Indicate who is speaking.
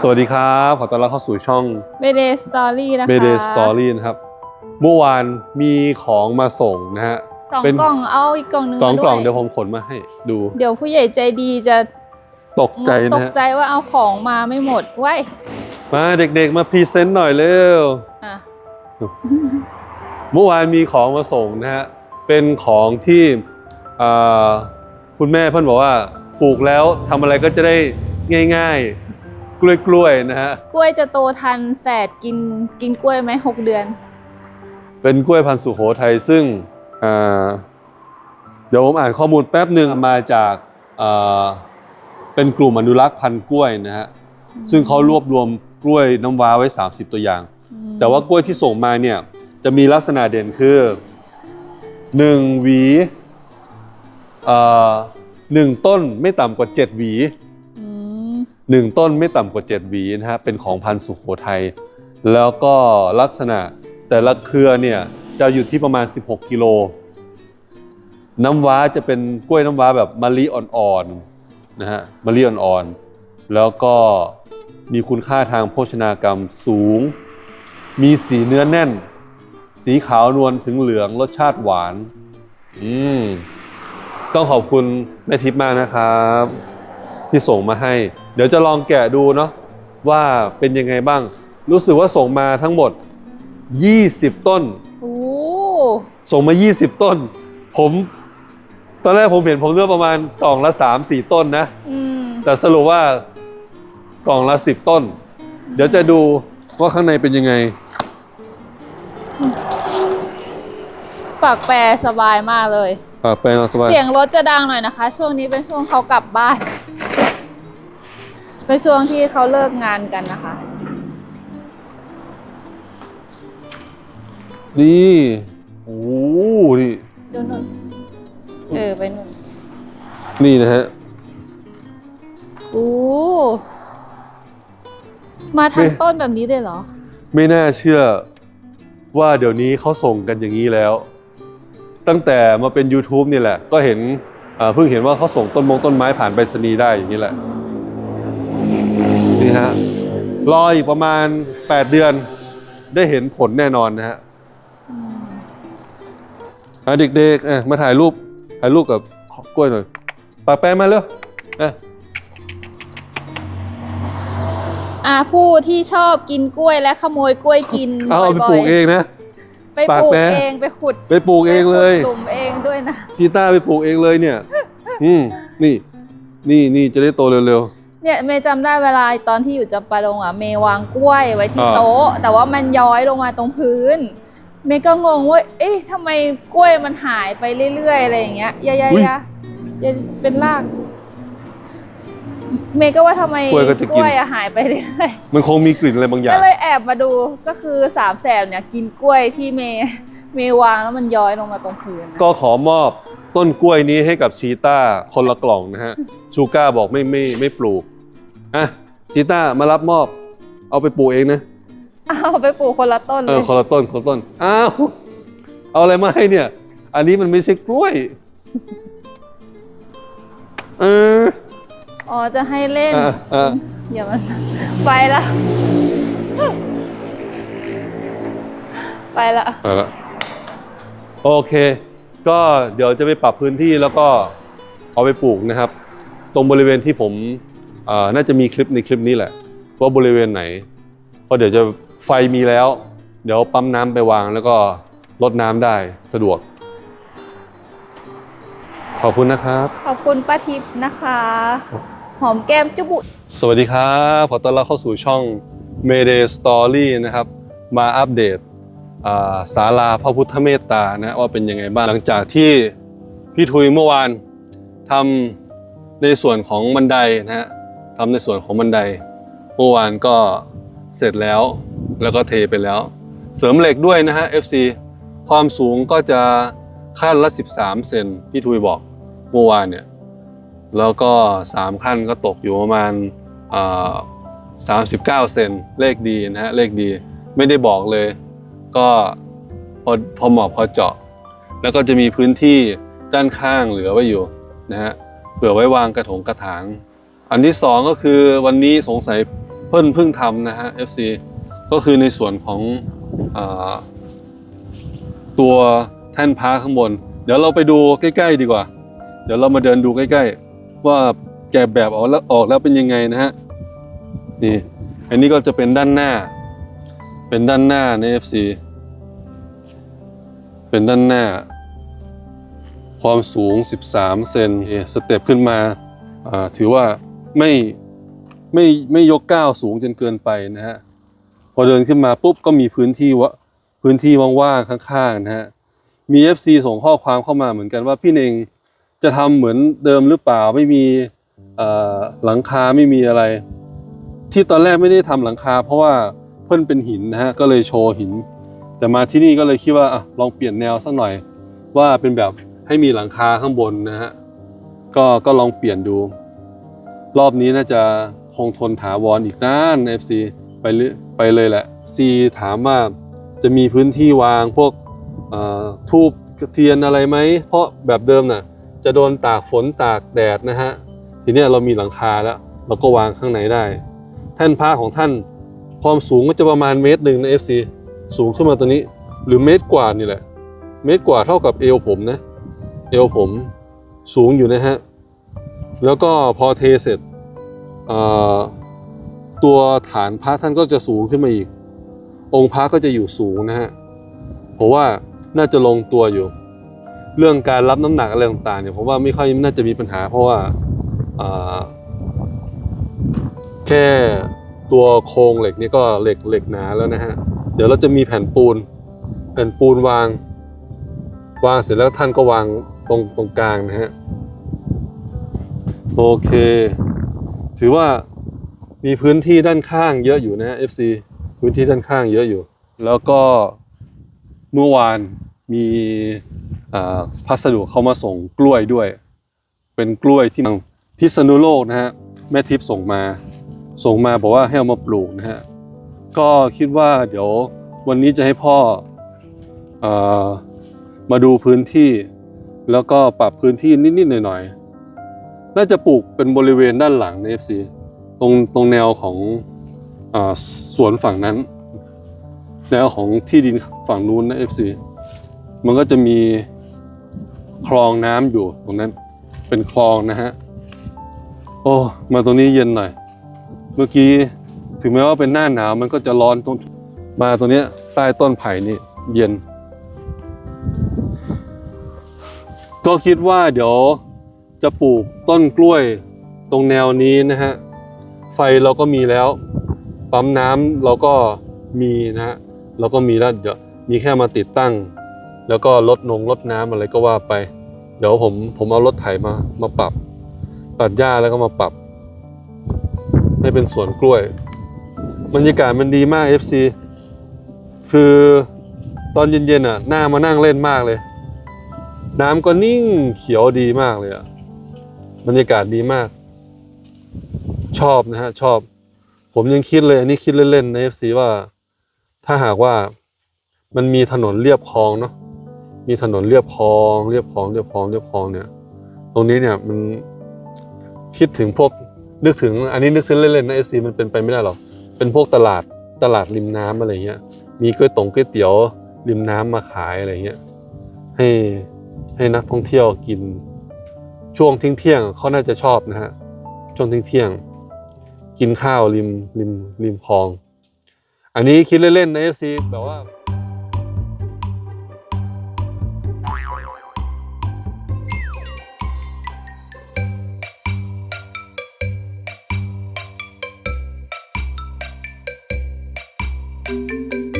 Speaker 1: สวัสดีครับ ขอต้อนรับเข้าสู่ช่อง
Speaker 2: เบเดสตอรี่นะคะ
Speaker 1: b a y Day Story นะครับ เมื่อวานมีของมาส่งนะฮะ
Speaker 2: สอง
Speaker 1: เป็น
Speaker 2: กล่องเอาอีกกล่องหนึง
Speaker 1: สอง
Speaker 2: มาก
Speaker 1: ล่อง
Speaker 2: ด้
Speaker 1: เดี๋ยว
Speaker 2: วย
Speaker 1: ผมขนมาให้ดู
Speaker 2: เดี๋ยวผู้ใหญ่ใจดีจะ
Speaker 1: ตกใจ
Speaker 2: ต
Speaker 1: นะ
Speaker 2: ก
Speaker 1: ฮะ
Speaker 2: ใจว่าเอาของมาไม่หมดไว้ย
Speaker 1: มาเด็กๆมาพรีเซนต์หน่อยเร็ว
Speaker 2: อะ
Speaker 1: เมื่อวานมีของมาส่งนะฮะเป็นของที่อ่าคุณแม่เพื่อนบอกว่าปลูกแล้วทำอะไรก็จะได้ง่าย ๆกล้วยๆนะฮะ
Speaker 2: กล้วยจะโตทันแฝดกินกินกล้วยไหมหกเดือน
Speaker 1: เป็นกล้วยพันธุ์สุโขทัยซึ่งอ่าเดี๋ยวผมอ่านข้อมูลแป๊บหนึ่งมาจากอ่าเป็นกลุ่มอนุรักษ์พันธุ์กล้วยนะฮะซึ่งเขารวบรวมกล้วยน้ำว้าไว้ 30 ตัวอย่าง
Speaker 2: อืม
Speaker 1: แต่ว่ากล้วยที่ส่งมาเนี่ยจะมีลักษณะเด่นคือ1หวีเอ่อหนึ่งต้นไม่ต่ำกว่า 7 หวี
Speaker 2: อืม
Speaker 1: หนึ่งต้นไม่ต่ำกว่า7หวีนะฮะเป็นของพันธุ์สุโขทัยแล้วก็ลักษณะแต่ละเครือเนี่ยจะอยู่ที่ประมาณ 16 กิโล น้ำว้าจะเป็นกล้วยน้ำว้าแบบมะลิอ่อนๆนะฮะมะลิอ่อนๆแล้วก็มีคุณค่าทางโภชนาการสูง มีสีเนื้อแน่น สีขาวนวลถึงเหลืองรสชาติหวาน อืมต้องขอบคุณแม่ทิพย์มากนะครับ ที่ส่งมาให้ เดี๋ยวจะลองแกะดูเนาะว่าเป็นยังไงบ้าง รู้สึกว่าส่งมาทั้งหมด 20 ต้น
Speaker 2: โอ้
Speaker 1: ส่งมา 20 ต้น ผม ตอนแรกผมเห็นผมเลือกประมาณกล่องละ 3-4 ต้นนะ
Speaker 2: อืม
Speaker 1: แต่สรุปว่ากล่องละ 10 ต้น เดี๋ยวจะดูว่าข้างในเป็นยังไง
Speaker 2: ปากแปรสบายมากเลย
Speaker 1: ปากแปลงเอาสบาย
Speaker 2: เสียงรถจะดังหน่อยนะคะ ช่วงนี้เป็นช่วงเขากลับบ้าน เป็นช่วงที่เขาเลิกงานกันนะคะ
Speaker 1: นี่ โอ้โหนี่
Speaker 2: ดูหนุ่นเออไปหนุ่น
Speaker 1: นี่นะฮะ
Speaker 2: โอ้มาทั้งต้นแบบนี้เลยเหรอ
Speaker 1: ไม่น่าเชื่อว่าเดี๋ยวนี้เขาส่งกันอย่างนี้แล้ว ตั้งแต่มาเป็น YouTube นี่แหละ ก็เห็นอ่าเพิ่งเห็นว่าเขาส่งต้นมงต้นไม้ผ่านไปรษณีย์ได้อย่างนี้แหละ นี่ฮะรออีกประมาณ 8 เดือนได้เห็นผลแน่นอนนะฮะ
Speaker 2: อืม
Speaker 1: อะเด็กๆอะมาถ่ายรูปถ่ายรูปกับกล้วยหน่อยปากแปะมาเร็วอะ
Speaker 2: อ่าผู้ที่ชอบกินกล้วยและขโมยกล้วยกิน
Speaker 1: เอาเอาไป
Speaker 2: บ่
Speaker 1: ปลู
Speaker 2: ย
Speaker 1: กเองนะ
Speaker 2: ๆไปปลูก
Speaker 1: ปากแปะ
Speaker 2: เองไปขุด
Speaker 1: ไปปลูกเองเลย
Speaker 2: ไปขุดหลุมเองด้วยนะ
Speaker 1: ชีต้าไปปลูกเองเลยเนี่ย อืม นี่ นี่ นี่จะได้โตเร็ว
Speaker 2: เนี่ยเมย์จำได้เวลาตอนที่อยู่จำปาดงอะเมย์วางกล้วยไว้ที่
Speaker 1: อ่า
Speaker 2: โต๊ะ แต่ว่ามันย้อยลงมาตรงพื้น เมย์ก็งงว่า เอ๊ะทำไมกล้วยมันหายไปเรื่อยๆอะไรอย่างเงี้ยยายายายาเป็นรากเมย์ก็ว่าทำไม
Speaker 1: กล้วยก็จะกิน
Speaker 2: กล้วยอะหายไปเรื่อย
Speaker 1: ๆมันคงมีกลิ่นอะไรบางอ
Speaker 2: ๆ
Speaker 1: ย่าง
Speaker 2: ก็เลยแอบมาดูก็คือสามแสบเนี่ยกินกล้วยที่เมย์เมย์วางแล้วมันย้อยลงมาตรงพื้นนะ
Speaker 1: ก็ขอมอบต้นกล้วยนี้ให้กับชีต้าคนละกล่องนะฮะชูก้าบอกไม่ไม่ไม่ปลูก อะชีต้ามารับมอบ เอาไปปลูกเองนะ
Speaker 2: เอาไปปลูกคนละต้น
Speaker 1: เอ
Speaker 2: เล
Speaker 1: อยคนละต้นคนละต้นอ้าวเอาอะไรมาให้เนี่ย อันนี้มันไม่ใช่กล้วยเออ
Speaker 2: อ๋อจะให้เล่น
Speaker 1: อะอะ
Speaker 2: อย่ามัน ไปละ ไปละ
Speaker 1: เอาละโอเค ก็เดี๋ยวจะไปปรับพื้นที่แล้วก็เอาไปปลูกนะครับ ตรงบริเวณที่ผมเอ่อ น่าจะมีคลิปในคลิปนี้แหละว่าบริเวณไหนเพราะเดี๋ยวจะไฟมีแล้ว เดี๋ยวปั๊มน้ำไปวางแล้วก็ลดน้ำได้สะดวก ขอบคุณนะครับ
Speaker 2: ขอบคุณป้าทิพย์นะคะ หอมแก้มจุบุ
Speaker 1: สวัสดีครับขอต้อนรับเข้าสู่ช่อง Mayday Story นะครับ มาอัปเดตอ่าศาลาพระพุทธเมตตานะว่าเป็นยังไงบ้างหลังจากที่พี่ทุยเมื่อวานทำในส่วนของบันไดนะฮะ ทำในส่วนของบันไดเมื่อวานก็เสร็จแล้วแล้วก็เทไปแล้ว เสริมเหล็กด้วยนะฮะ FC ความสูงก็จะขั้นละ 13 เซนพี่ทุยบอกเมื่อวานเนี่ยแล้วก็ 3 ขั้นก็ตกอยู่ประมาณอ่า39เซนเลขดีนะฮะเลขดีไม่ได้บอกเลย ก็พอพอเหมาะพอเจาะ แล้วก็จะมีพื้นที่ด้านข้างเหลือไว้อยู่นะฮะเผื่อไว้วางกระถงกระถาง อันที่สองก็คือวันนี้สงสัยเพิ่นเพิ่งทำนะฮะ FC ก็คือในส่วนของอตัวแท่นพระข้างบน เดี๋ยวเราไปดูใกล้ ๆ ดีกว่า เดี๋ยวเรามาเดินดูใกล้ ๆ ว่าแกะแบบออกแล้วออกแล้วเป็นยังไงนะฮะนี่อันนี้ก็จะเป็นด้านหน้า เป็นด้านหน้าใน FC เป็นด้านหน้า ความสูง 13 เซนสเต็ปขึ้นมาถือว่า ไม่ไม่ไม่ยกก้าวสูงจนเกินไปนะฮะพอเดินขึ้นมาปุ๊บก็มีพื้นที่วะพื้นที่ว่างๆข้างๆนะฮะมี FC ส่งข้อความเข้ามาเหมือนกันว่าพี่เนงจะทำเหมือนเดิมหรือเปล่าไม่มีหลังคาไม่มีอะไร ที่ตอนแรกไม่ได้ทำหลังคา เพราะว่าเพิ่นเป็นหินนะฮะก็เลยโชว์หิน แต่มาที่นี่ก็เลยคิดว่าอะลองเปลี่ยนแนวสักหน่อย ว่าเป็นแบบให้มีหลังคาข้างบนนะฮะก็ก็ลองเปลี่ยนดู รอบนี้น่าจะคงทนถาวรอีกนาน FC ไปเรื่อยไปเลยแหละ C ถามว่าจะมีพื้นที่วางพวกทูบเทียนอะไรไหม เพราะแบบเดิมน่ะจะโดนตากฝนตากแดดนะฮะ ทีนี้เรามีหลังคาแล้ว เราก็วางข้างในได้ แท่นพระของท่านความสูงก็จะประมาณเมตรหนึ่งนะ FC สูงขึ้นมาตัวนี้ หรือเมตรกว่านี่แหละ เมตรกว่าเท่ากับเอวผมนะ เอวผมสูงอยู่นะฮะ แล้วก็พอเทเสร็จตัวฐานพระท่านก็จะสูงขึ้นมาอีก องค์พระก็จะอยู่สูงนะฮะเพราะว่าน่าจะลงตัวอยู่ เรื่องการรับน้ำหนักอะไรต่างๆเนี่ยผมว่าไม่ค่อยน่าจะมีปัญหา เพราะว่าแค่ตัวโครงเหล็กนี่ก็เหล็กเหล็กหนาแล้วนะฮะเดี๋ยวเราจะมีแผ่นปูน แผ่นปูนวาง วางเสร็จแล้วท่านก็วางตรงตรงกลางนะฮะ โอเค ถือว่ามีพื้นที่ด้านข้างเยอะอยู่นะ FC พื้นที่ด้านข้างเยอะอยู่ แล้วก็เมื่อวานมีอ่าพัสดุเข้ามาส่งกล้วยด้วย เป็นกล้วยที่ทางพิษณุโลกนะฮะแม่ทิพย์ส่งมา ส่งมาบอกว่าให้เอามาปลูกนะฮะก็คิดว่าเดี๋ยววันนี้จะให้พ่อเออมาดูพื้นที่ แล้วก็ปรับพื้นที่นิดๆหน่อยๆ น่าจะปลูกเป็นบริเวณด้านหลังใน FC ตรงตรงแนวของอสวนฝั่งนั้น แนวของที่ดินฝั่งนู้นนะ FC มันก็จะมีคลองน้ำอยู่ตรงนั้น เป็นคลองนะฮะ โอ้มาตรงนี้เย็นหน่อย เมื่อกี้ถึงแม้ว่าเป็นหน้าหนาวมันก็จะร้อนตรงมาตรงนี้ใต้ต้นไผ่นี่เย็น ก็คิดว่าเดี๋ยว จะปลูกต้นกล้วยตรงแนวนี้นะฮะ ไฟเราก็มีแล้ว ปั๊มน้ำเราก็มีนะฮะเราก็มีแล้วเดี๋ยวมีแค่มาติดตั้ง แล้วก็ลดนงลดน้ำอะไรก็ว่าไป เดี๋ยวผมผมเอารถไถมามาปรับ ตัดหญ้าแล้วก็มาปรับ ให้เป็นสวนกล้วยบรรยากาศมันดีมาก FC คือตอนเย็นๆอะหน้ามานั่งเล่นมากเลย น้ำก็นิ่งเขียวดีมากเลยอะ บรรยากาศดีมาก ชอบนะฮะ ชอบ ผมยังคิดเลย อันนี้คิดเล่นๆใน FC ว่า ถ้าหากว่ามันมีถนนเรียบคลองเนาะมีถนนเรียบคลองเรียบคลองเรียบคลองเรียบคลองเนี่ย ตรงนี้เนี่ยมันคิดถึงพวกนึกถึง อันนี้นึกถึงเล่นๆนะ FC มันเป็นไปไม่ได้หรอกเป็นพวกตลาดตลาดริมน้ำอะไรเงี้ย มีก๋วยตงก๋วยเตี๋ยวริมน้ำมาขายอะไรเงี้ยให้ให้นักท่องเที่ยวกิน ช่วงที่ยงเที่ยงเขาน่าจะชอบนะฮะช่วงที่ยงเที่ยง กินข้าวริมริมริมคลอง อันนี้คิดเล่นๆในะ FC แบบว่า
Speaker 3: Thank